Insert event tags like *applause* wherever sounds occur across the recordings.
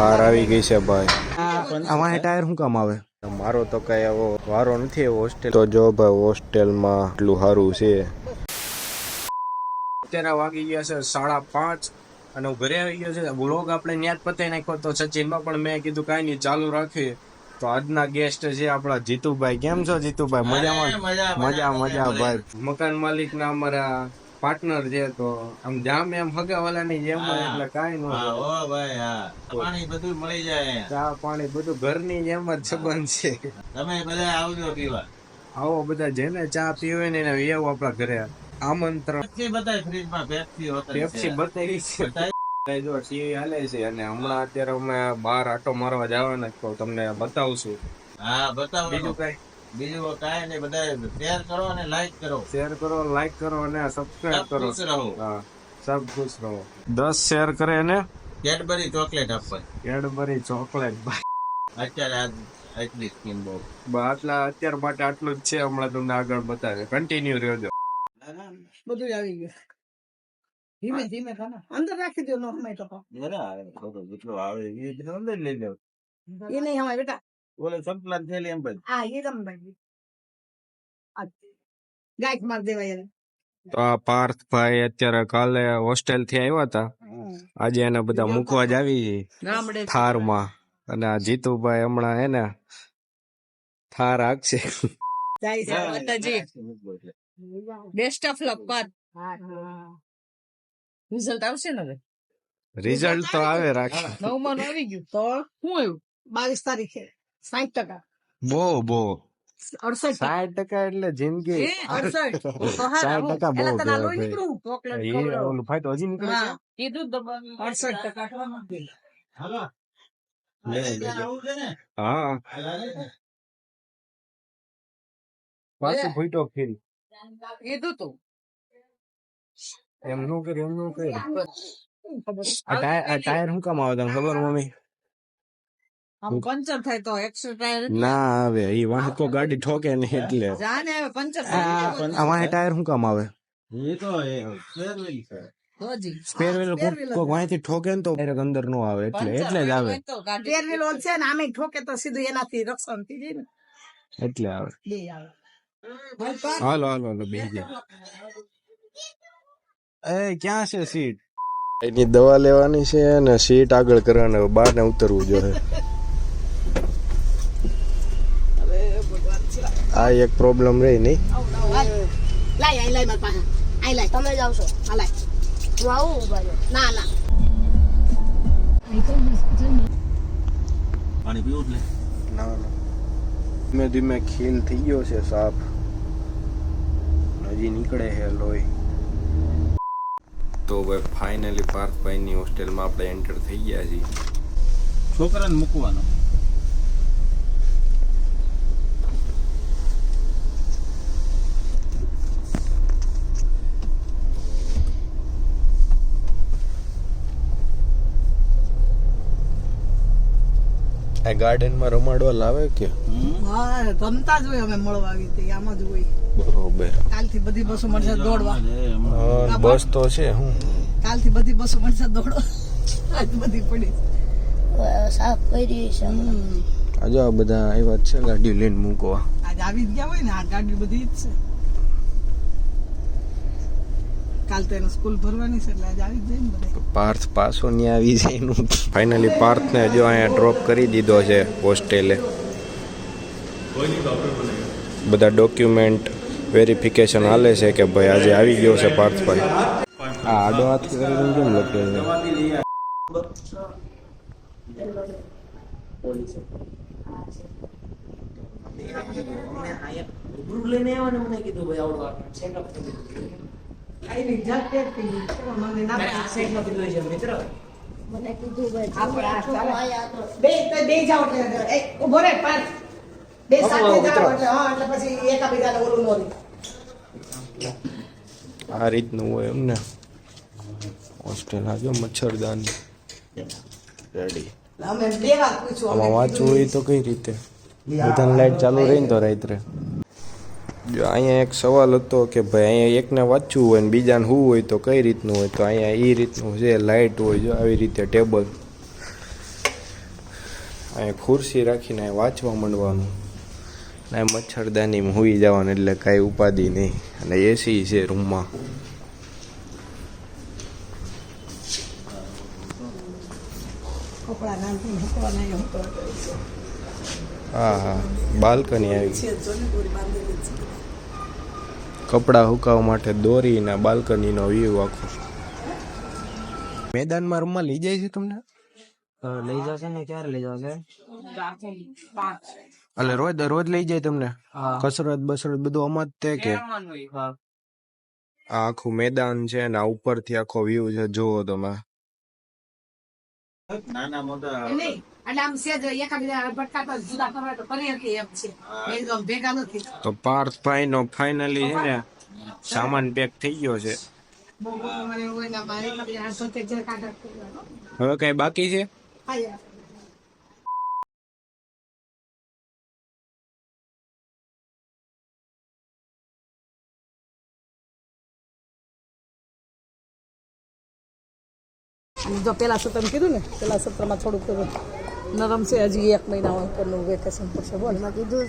Car આવી ગઈ છે ભાઈ. આમાં ટાયર શું કામ આવે? મારો તો કઈ એવો વારો નથી એવો હોસ્ટેલ તો જો ભાઈ હોસ્ટેલમાં એટલું સારું છે. અત્યારે વાગી ગયા છે સાડા પાંચ અને હું ઘરે આવી ગયો છે. બ્લોગ આપણે ન્યાજ પતાઈ નાખ્યો તો સચિનમાં પણ મેં કીધું કાંઈ નહીં ચાલુ રાખીએ તો આજના ગેસ્ટ છે આપણા જીતુભાઈ. કેમ છો જીતુભાઈ? મજામાં? મજા મજા ભાઈ. મકાન માલિક ના અમારા પાર્ટનર છે તો આમ જામ એમ હગાવાલાની જેમ એટલે કાંઈ ન ઓ ભાઈ હા. પાણી બધું મળી જાય ચા પાણી બધું ઘરની જેમ જ સંબંધ છે. તમે બધા આવજો પીવા. આવો બધા જેને ચા પીવે ને એને આવો આપણા ઘરે. આમંત્રણ. પેપ્સી બધાય ફ્રીજમાં પેપ્સી પેપ્સી બતાવી છે. બતાવી? જો ટીવી હાલે છે અને હમણાં અત્યારે અમે બહાર આટો મારવા જવાના તો તમને બતાવશું હા બતાવો. બીજું કઈ? બીજું કાંઈ નહીં બધા શેર કરો અને લાઈક કરો. શેર કરો લાઈક કરો અને સબસ્ક્રાઇબ કરો. ખુશ રહો. હા સબ ખુશ રહો. દસ શેર કરે ને કેડબરી ચોકલેટ આપવાની કેડબરી ચોકલેટ. અત્યારે આ આટલી સ્કીમ બહુ. આટલા અત્યાર માટે આટલું જ છે. હમણાં તમને આગળ બતાવે કન્ટિન્યુ રહેજો બધું આવી ગયું. ધીમે ધીમે ખાના. અંદર રાખી દો નો સમય તો બરાબર જેટલું આવે એ અંદર લઈ લેવું. એ નહીં હમાય બેટા. ઓલે સંપલા થયેલી એમ ભાઈ આ એ રમ ભાઈ. માર દેવાય તો આ પાર્થભાઈ અત્યારે કાલે હોસ્ટેલથી આવ્યા હતા આજે એને બધા મૂકવા જ આવી થારમાં. અને આ જીતુભાઈ હમણાં હે થાર હાકશે. જાય છે. માતાજી. બેસ્ટ ઓફ લક પર રિઝલ્ટ આવશે ને રિઝલ્ટ તો આવે રાખે નવમાં આવી ગયું. તો શું આવ્યું? બાવીસ તારીખે. સાઠ ટકા. બહુ બહુ. અડસઠ સાઠ ટકા એટલે જિંદગી. અડસઠ. *laughs* સાઠ ટકા બહુ. ઓલું ફાઈટ હજી નીકળે કીધું અડસઠ ટકા આવું છે ને? હા. પાછું ફૂટો ફીલ કીધું તું. એમ નું કર્યું એમ નું કર્યું. આ ટાયર આ ટાયર શું કામ આવે તમને ખબર મમ્મી? આમ પંચર થાય તો એક્સ્ટ્રા ના આવે એ વાહકો ગાડી ઠોકે ને એટલે. જાને પંચર આ આ વાહે ટાયર શું કામ આવે? એ તો એ ફેરવેલી છે. સ્પેર વ્હીલ કોક કોક ઠોકે ને તો ડાયરેક્ટ અંદર નો આવે એટલે એટલે જ આવે. તેર વ્હીલ છે ને આમે ઠોકે તો સીધું એનાથી રક્ષણ થઈ જાય ને. એટલે આવે. હાલો હાલો એ ક્યાં છે સીટ? એની દવા લેવાની છે અને સીટ આગળ કરવાની બહાર ને ઉતરવું જોઈએ. આ એક પ્રોબ્લેમ રહી નહીં. લાય આઈ લાય મારા પાસે. આઈ લાય તમે જાવ છો. આ લાય. હું આવું ઊભા ના ના. પાણી પીવું જ લે ના ના. ધીમે ધીમે ખીલ થઈ ગયો છે સાપ. હજી નીકળે છે લોહી. તો ભાઈ ફાઇનલી પાર્થભાઈની હોસ્ટેલમાં આપણે એન્ટર થઈ ગયા છીએ. છોકરાને મૂકવાનો. આ ગાર્ડનમાં રમાડવા લાવે કે? હા રમતા જ હોય અમે મળવા આવી હતી આમાં જ હોય. બરોબર. કાલથી બધી બસો મળશે દોડવા. બસ તો છે હું? કાલથી બધી બસો મળશે દોડવા. આજ બધી પડી. સાફ કરી છે. આજે આ બધા આવ્યા જ છે ગાડી લઈને મૂકવા. આજ આવી જ ગયા હોય ને આ ગાડી બધી જ છે. કાલ તો એને સ્કૂલ ભરવાની છે એટલે આજ આવી જાય ને બધા. પાર્થ પાછો ત્યાં આવી જાય એનું. ફાઇનલી પાર્થને જો અહીંયા ડ્રોપ કરી દીધો છે હોસ્ટેલે બધા ડોક્યુમેન્ટ વેરિફિકેશન હાલે છે કે ભાઈ આજે આવી ગયો છે પાર્થભાઈ. આ આડો હાથ કરીને કેમ લખે છે? આઈની જાત મને ના આ છોકરો ચાલે. આયા તો. બે તો બે જાવ એટલે એ ઊભો રે પાંચ બે સાથે જાવ એટલે હા એટલે પછી એકાબીજાને ઓલું નો આ રીતનું હોય એમને હોસ્ટેલ આ જો મચ્છરદાન. રેડી આમાં વાંચવું હોય તો કઈ રીતે? બધાને લાઈટ ચાલુ રહીને તો રાત્રે. જો અહીંયા એક સવાલ હતો કે ભાઈ અહીંયા એકને વાંચવું હોય ને બીજાને શું હોય તો કઈ રીતનું હોય? તો અહીંયા એ રીતનું છે લાઇટ હોય જો આવી રીતે ટેબલ. અહીંયા ખુરશી રાખીને અહીં વાંચવા માંડવાનું. ને મચ્છરદાનીમાં હુઈ જવાનું એટલે કાંઈ ઉપાધિ નહીં. અને એસી છે રૂમમાં. હા હા. બાલ્કની આવી છે જોને દોરી બાંધેલી છે કપડાં સુકાવવા માટે દોરીને બાલ્કનીનો વ્યૂ આખો. મેદાનમાં રૂમમાં લઈ જાય છે તમને? લઈ જશે ને ક્યારે લઈ જશે? એટલે રોજ રોજ લઈ જાય તમને? કસરત બસરત બધું આમાં જ તે કે? આ આખું મેદાન છે ને આ ઉપરથી આખો વ્યૂ છે જુઓ તમે. નાના મોટા તો કરી શકીએ એમ છે. એકદમ ભેગા નથી. તો પાર્થભાઈ નો ફાઇનલી છે ને સામાન પેક થઈ ગયો છે. હવે કઈ બાકી છે? જો પેલા સત્ર કીધું ને પેલા સત્રમાં થોડુંક નરમ છે હજી એક મહિના ઉપરનું વેકેશન પડશે બોલ. એમાં કીધું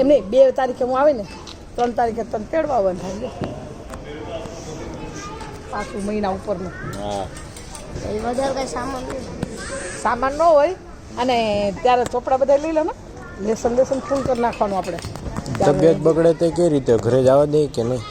એમ નહીં બે તારીખે હું આવે ને ત્રણ તારીખે તને તેડવા આવવાનું થાય. પાછું મહિના ઉપરનું. હા. એ વધારે સામાન સામાન ન હોય અને ત્યારે ચોપડા બધા લઈ લો ને. લેસન લેસન ફૂલ કરી નાખવાનું આપણે. તબિયત બગડે તે કઈ રીતે? ઘરે જવા દે કે નહીં?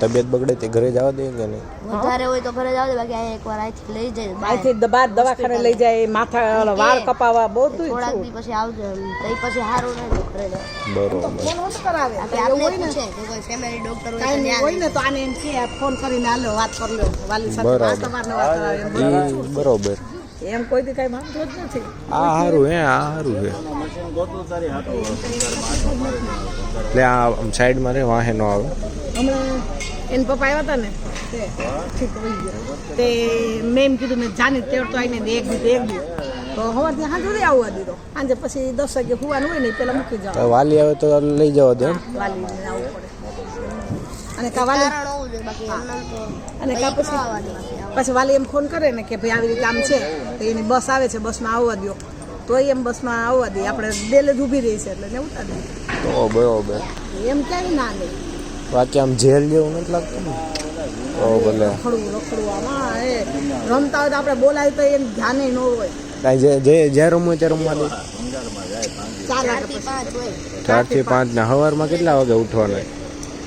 તબિયત બગડે તે ઘરે જવા દે કે નહીં? વધારે હોય તો ઘરે જાવ બાકી અહીંયા એકવાર અહીંથી લઈ જાય. અહીંથી બહાર દવાખાને લઈ જાય માથા વાળ કપાવા બધું થોડાક દી પછી આવજો એમ. તો પછી સારું નહીં ઘરે બરોબર. ફોન હોત કરાવે. આપણે પૂછે કે કોઈ ફેમિલી ડોક્ટર હોય ત્યાં હોય ને તો આને એમ કે ફોન કરીને હાલો વાત કરી લો. વાલી સાથે વાત તમારને વાત કરાવે બરોબર. એમ કોઈ દી કઈ વાંધો જ નથી. આ હારું હે આ હારું હાથો એટલે આ સાઈડમાં રે વાહે નો આવે. હમણાં એન પપ્પા આવ્યા હતા ને તે ઠીક વહી ગયો. તે મેં એમ કીધું મેં જાની તેડ તો આવીને એક દી તો એક દી તો હવા ત્યાં હાજર નહીં આવવા દીધો. સાંજે પછી દસ વાગે હોવાનું હોય ને પેલા મૂકી જાવ વાલી આવે તો લઈ જવા દે વાલી આવવું પડે. અને કા વાલી અને કા પછી. પછી વાલી એમ ફોન કરે ને કે ભાઈ આવી રીતે આમ છે તો એની બસ આવે છે બસમાં આવવા દો તોય એમ બસમાં આવવા દે. આપણે ડેલે જ ઊભી રહી છે એટલે ને ઉતારી બરોબર. એમ ક્યાંય ના નહીં બાકી આમ જેલ જેવું નથી લાગતું ને? ઓ ભલે. રમતા હોય તો આપણે બોલાય તો એમ ધ્યાને ન હોય. કાંઈ જે જે જ્યાં રમવું હોય રમવા દે. ચારથી પાંચ ને સવારમાં કેટલા વાગે ઉઠવાના?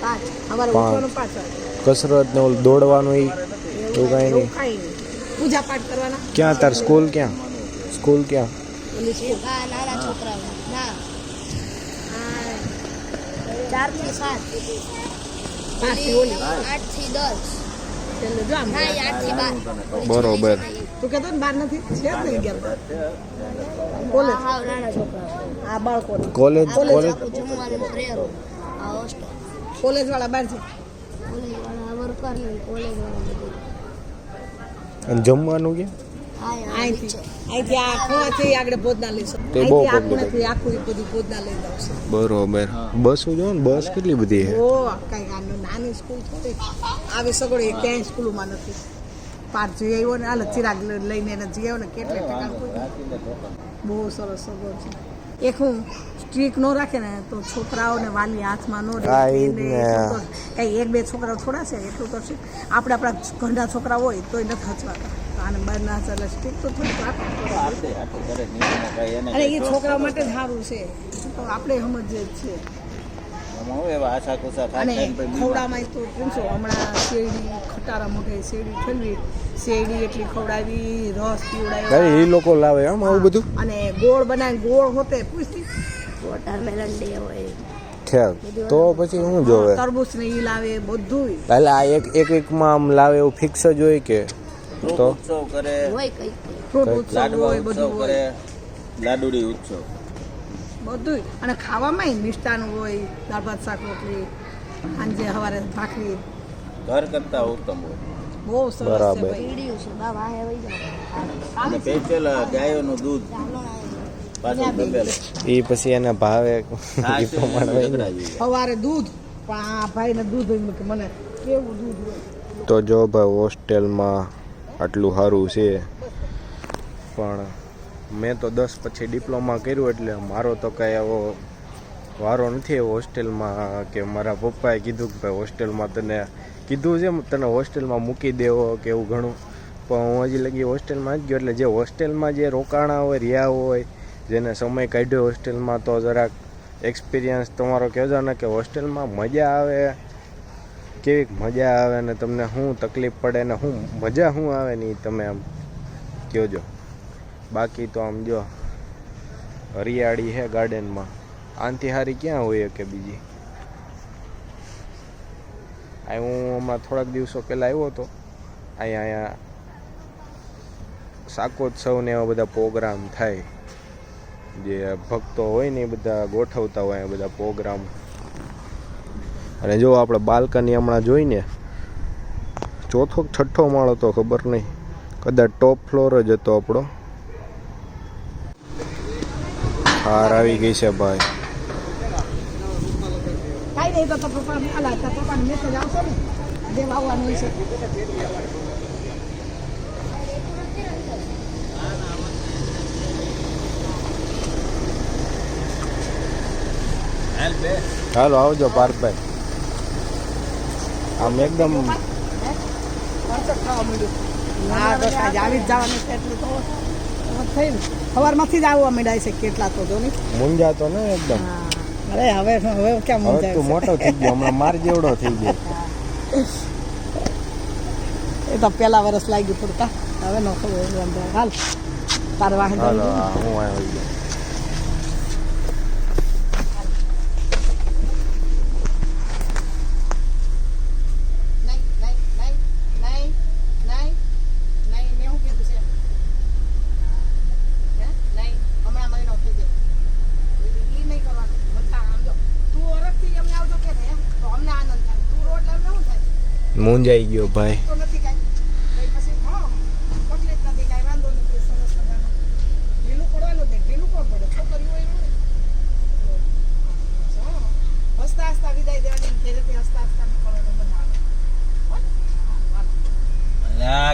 પાંચ. કસરત ને ઓલું દોડવાનું એ એવું કાંઈ નહીં? પૂજા પાઠ કરવાના. ક્યાં તાર સ્કૂલ ક્યાં? સ્કૂલ ક્યાં? ચારથી સાત. આઠથી દસ બરોબર. તું કેતો ને બાર નથી છે જ નહીં ગયા કોલેજ? આ બાળકો કોલેજ? કોલેજ કોલેજ વાળા બાર છે? કોલેજ વાળા વર્કર ને કોલેજ વાળા અને જમવાનું ક્યાં? બરોબર બસો જો ને બસ કેટલી બધી છે? ઓ કઈ આનું નાની સ્કૂલ થોડી આવી સગવડ ક્યાંય સ્કૂલોમાં નથી. પાર જઈ આવ્યો ને હાલ ચિરાગ લઈને એને જઈ આવ્યો ને કેટલે બહુ સરસ સગવડ છે. એક હું સ્ટ્રીક નો રાખે ને તો છોકરાઓને વાલી હાથમાં નો. કઈ એક બે છોકરાઓ થોડા છે એટલું તો છે આપણે આપણા ઘંટા છોકરા હોય તોય નથી હચવાતા. આને બહારના એટલે સ્ટ્રીક તો એને અને એ છોકરા માટે સારું છે. તો આપણે સમજીએ જ છીએ. અને ખવડામાં તો હમણાં શેરડી ખટારા મોઢે શેરડી ઠલવી. શેરડી એટલી ખવડાવી રસ પીવડાવી. એ લોકો લાવે આમ આવું બધું? અને ગોળ બનાવી ગોળ હોતે પૂછતી. વોટરમેલન ડે હોય. તો પછી હું જોવે? તરબૂચ ને ઈ લાવે બધું એટલે આ એક એક એકમાં આમ લાવે એવું ફિક્સ જ હોય કે? તો? ઉત્સવ કરે. હોય કઈ ફ્રૂટ ઉત્સવ હોય બધું કરે. લાડુડી ઉત્સવ. બધું અને ખાવામાં મિષ્ટાન હોય દાળ ભાત શાક રોટલી સાંજે સવારે ભાખરી. ઘર કરતા ઉત્તમ હોય. બહુ સરસ છે ગાયોનું દૂધ. એ પછી એને ભાવે. સવારે દૂધ. પણ આ ભાઈને દૂધ મને કેવું દૂધ હોય. તો જો ભાઈ હોસ્ટેલમાં આટલું સારું છે. પણ મેં તો દસ પછી ડિપ્લોમા કર્યું એટલે મારો તો કાંઈ એવો વારો નથી હોસ્ટેલમાં કે મારા પપ્પાએ કીધું કે ભાઈ હોસ્ટેલમાં તને કીધું છે, તને હોસ્ટેલમાં મૂકી દેવો કે એવું ઘણું. પણ હું હજી લગી હોસ્ટેલમાં જ ગયો, એટલે જે હોસ્ટેલમાં જે રોકાણા હોય, રહ્યા હોય, જેને સમય કાઢ્યો હોસ્ટેલમાં, તો જરાક એક્સપિરિયન્સ તમારો કહેજો ને કે હોસ્ટેલમાં મજા આવે. કેવી મજા આવે ને તમને શું તકલીફ પડે ને શું મજા શું આવે ને તમે આમ કહેજો. બાકી તો આમ જો, હરિયાળી છે ગાર્ડનમાં આનથી હારી ક્યાં હોય કે બીજી? આ હું હમણાં થોડાક દિવસો પહેલાં આવ્યો હતો. અહીંયા અહીંયા શાકોત્સવને એવા બધા પ્રોગ્રામ થાય. જે ભક્તો હોય ને એ બધા ગોઠવતા હોય બધા પ્રોગ્રામ. અને જો આપણે બાલ્કની હમણાં જોઈને, ચોથો છઠ્ઠો માળો તો ખબર નહીં. કદાચ ટોપ ફ્લોર જ હતો આપણો. હાર આવી ગઈ છે ભાઈ. કાંઈ નહીં તો પપ્પાને આલા તો પપ્પાને મેસેજ આવશે ને દેવા આવવાનું છે. હાલો આવજો પાર્થભાઈ આમ એકદમ ખાવા માંડ્યું. હા આવી જ જવાનું છે એટલું તો થઈ ને સવારમાંથી જ આવવા માંડ્યા છે કેટલા તો જો ને મૂંઝાતો ને એકદમ. અરે હવે હવે કેમ હવે તું મોટો થઈ ગયો હમણાં માર જેવડો થઈ ગયો. એ તો પેલા વર્ષ લાગી પડતા હવે નોકરી ખબર હાલ તાર વાહન હું હું આવી ગયો નહીં નહીં નહીં નહીં નહીં નહીં મેં શું કીધું છે હે નહીં હમણાં મહિનો થઈ જાય એ નહીં કરવાનું બધા આમ જો તું ઓળખથી અમને આવજો કે ને તો અમને આનંદ થાય તું રોડ અમને શું થાય મૂંઝાઈ ગયો ભાઈ તો નથી કાંઈ કઈ પછી હા તકલીફ નથી કાંઈ વાંધો નથી સરસ મજાનું ઢીલું પડવાનું જ નહીં ઢીલું કોણ પડે છોકરીઓ હોય ને હા. હસતા હસતા વિદાય દેવાની ઘેરેથી હસતા હસતા નીકળવાનું બધા આવે. હો? હા, ગયો ભાઈ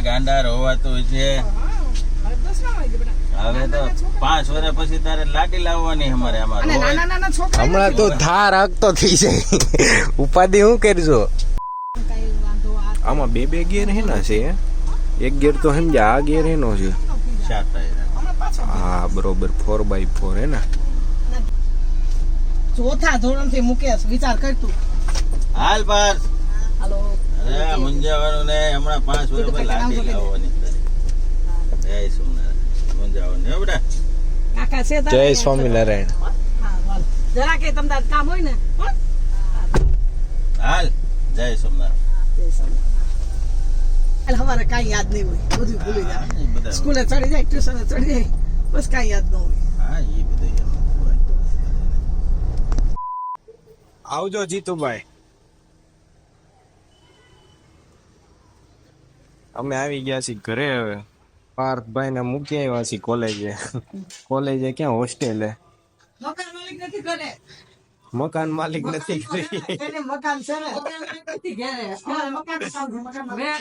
ગાંડા રોવાતું છે. હવે તો પાંચ વર્ષ પછી તારે લાટી લાવવાની અમારે છોકરા હમણાં તો થાર આગતો થઈ જાય. ઉપાધિ શું કરજો? આમાં બે બે ગેર હેના છે એક ગેર તો સમજ્યા આ ગેર હેનો છે. હા બરોબર ફોર બાય ફોર હે ને? ચોથા ધોરણથી મુકેશ વિચાર કરતું હાલ પાર્થ. હાલો. મુંજાવાનું ને હમણાં પાંચ વર્ષ લાવવાની જય સોમનાથ મૂંઝાવાનું ને બેટા? કાકા છે જય સ્વામિનારાયણ. હાલ. જરા કે તમદાર કામ હોય ને? હાલ જય સોમનાથ જય સ્વામિનારાયણ. એટલે અમારે કાંઈ યાદ નહીં હોય. બધું ભૂલી જાય. સ્કૂલે ચડી જાય ટ્યુશને ચડી જાય. બસ કાંઈ યાદ ન હોય. આવજો જીતુભાઈ. અમે આવી ગયા છીએ ઘરે હવે. પાર્થભાઈ ને મૂકી આવ્યા છીએ કોલેજે. કોલેજે ક્યાં હોસ્ટેલે? મકાન માલિક નથી મકાન ઘરે.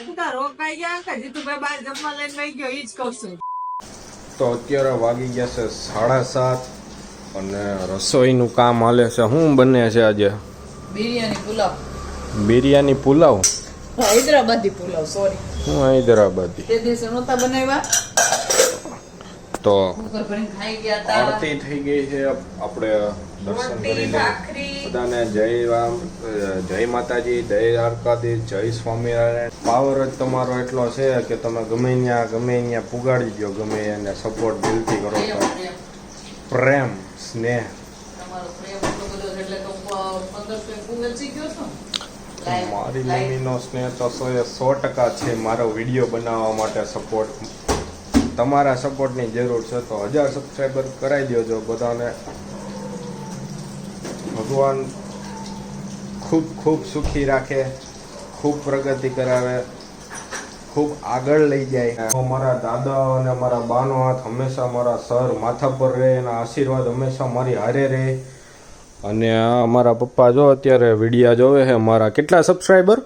તો અત્યારે વાગી ગયા છે સાડા સાત અને રસોઈનું કામ હાલે છે. શું બને છે આજે? બિરયાની પુલાવ. બિરયાની પુલાવ? હૈદરાબાદી પુલાવ સોરી હું હૈદરાબાદી? તે દિવસે નહોતા બનાવ્યા. તો આરતી થઈ ગઈ છે. આપણે દર્શન કરીને કરી બધાને જય રામ જય માતાજી જય દ્વારકાધીશ જય સ્વામિનારાયણ. પાવર જ તમારો એટલો છે કે તમે ગમે ત્યાં ગમે ત્યાં પુગાડી દો ગમે એને સપોર્ટ દિલથી કરો પ્રેમ, તો. પ્રેમ. સ્નેહ. મારી મમ્મીનો સ્નેહ તો સો એ સો ટકા છે મારો વીડિયો બનાવવા માટે સપોર્ટ તમારા સપોર્ટની જરૂર છે તો હજાર સબસ્ક્રાઈબર કરાવી દેજો બધાને. ભગવાન ખૂબ ખૂબ સુખી રાખે ખૂબ પ્રગતિ કરાવે ખૂબ આગળ લઈ જાય. મારા દાદા અને મારા બાનો હાથ હંમેશા મારા સર માથા પર રહે એના આશીર્વાદ હંમેશા મારી હારે રહે. અને અમારા પપ્પા જો અત્યારે વિડીયા જોવે છે મારા કેટલા સબસ્ક્રાઈબર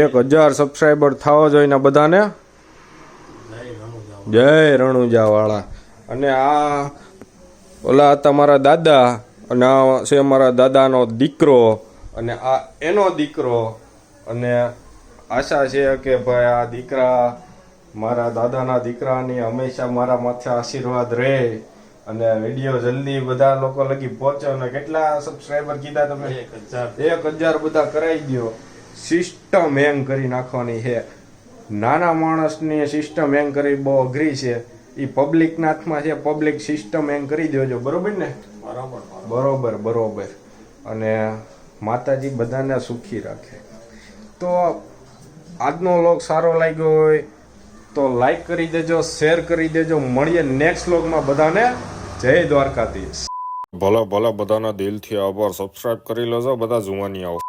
એક હજાર સબસ્ક્રાઈબર થવા જોઈએ બધાને. જય રણુજા વાળા અને આ ઓલા હતા મારા દાદા અને આ છે મારા દાદાનો દીકરો અને આ એનો દીકરો અને આશા છે કે ભાઈ આ દીકરા મારા દાદાના દીકરાની હંમેશા મારા માથે આશીર્વાદ રહે અને વીડિયો જલ્દી બધા લોકો લગી પહોંચે અને કેટલા સબસ્ક્રાઈબર કીધા તમે? એક હજાર. બધા કરાવી દો સિસ્ટમ હેંગ કરી નાખવાની છે. નાના માણસની સિસ્ટમ હેંગ કરવી બહુ અઘરી છે. એ પબ્લિકના હાથમાં છે પબ્લિક સિસ્ટમ હેંગ કરી દેજો બરોબર ને? બરોબર બરોબર. અને માતાજી બધાને સુખી રાખે. તો આજનો લોક સારો લાગ્યો હોય તો લાઈક કરી દેજો શેર કરી દેજો મળીએ નેક્સ્ટ લોગમાં બધાને. જય દ્વારકાધીશ. ભલે ભલે બધાના દિલથી આભાર. સબસ્ક્રાઇબ કરી લેજો બધા જોવાની આવો